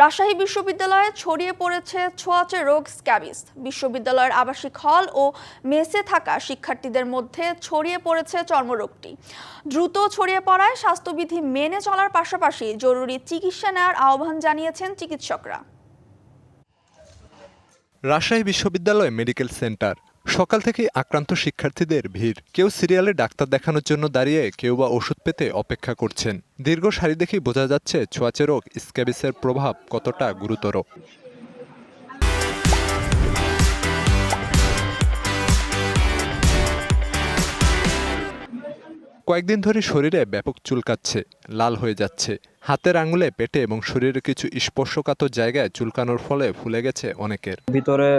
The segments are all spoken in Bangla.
রাজশাহী বিশ্ববিদ্যালয়ে ছড়িয়ে পড়েছে ছোঁয়াচে রোগ স্ক্যাবিস বিশ্ববিদ্যালয়ের আবাসিক হল ও মেসে থাকা শিক্ষার্থীদের মধ্যে ছড়িয়ে পড়েছে চর্মরোগটি। দ্রুত ছড়িয়ে পড়ায় স্বাস্থ্যবিধি মেনে চলার পাশাপাশি জরুরি চিকিৎসা নেওয়ার আহ্বান জানিয়েছেন চিকিৎসকরা। রাজশাহী বিশ্ববিদ্যালয় মেডিকেল সেন্টার সকাল থেকেই আক্রান্ত শিক্ষার্থীদের ভিড়। কেউ সিরিয়ালে ডাক্তার দেখানোর জন্য দাঁড়িয়ে, কেউ বা ওষুধ পেতে অপেক্ষা করছেন। দীর্ঘ সারি দেখেই বোঝা যাচ্ছে, ছোঁয়াচে রোগ স্ক্যাবিসের প্রভাব কতটা গুরুতর। কয়েকদিন ধরে শরীরে ব্যাপক চুলকাচ্ছে লাল হয়ে যাচ্ছে। হাতের আঙুলে, পেটে এবং শরীরের কিছু স্পর্শকাতর জায়গায় চুলকানোর ফলে ফুলে গেছে অনেকের। ভিতরে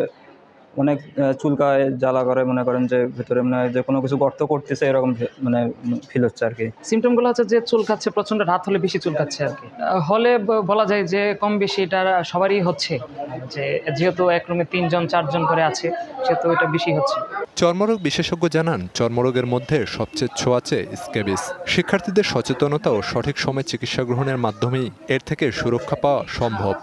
অনেক চুলকায়, জ্বালা করে, মনে করেন যে ভিতরে মানে যে কোনো কিছু গর্ত করতেছে, এরকম মানে ফিল হচ্ছে আর কি। সিমটমগুলো হচ্ছে যে চুলকাচ্ছে, প্রচণ্ড রাত হলে বেশি চুলকাচ্ছে আর কি। হলে বলা যায় যে কম বেশি এটা সবারই হচ্ছে, যে যেহেতু এক রুমে তিনজন, চারজন করে আছে, সেহেতু এটা বেশি হচ্ছে। চর্মরোগ বিশেষজ্ঞ জানান চর্মরোগের মধ্যে সবচেয়ে ছোঁয়াচে স্ক্যাবিস শিক্ষার্থীদের সচেতনতা ও সঠিক সময় চিকিৎসা গ্রহণের মাধ্যমেই এর থেকে সুরক্ষা পাওয়া সম্ভব।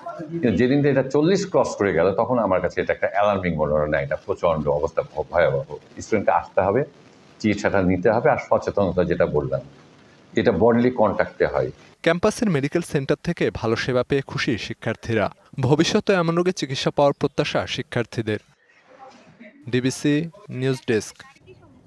যেদিন এটা চল্লিশ ক্রস করে গেল তখন আমার কাছে এটা একটা অ্যালার্মিং মনে হলো না এটা প্রচণ্ড অবস্থা ভয়াবহ। স্টুডেন্টকে আসতে হবে চিকিৎসাটা নিতে হবে আর সচেতনতা যেটা বললাম এটা বডলি কন্ট্যাক্টে হয়। ক্যাম্পাসের মেডিকেল সেন্টার থেকে ভালো সেবা পেয়ে খুশি শিক্ষার্থীরা। ভবিষ্যতে এমন রোগের চিকিৎসা পাওয়ার প্রত্যাশা শিক্ষার্থীদের। DBC news desk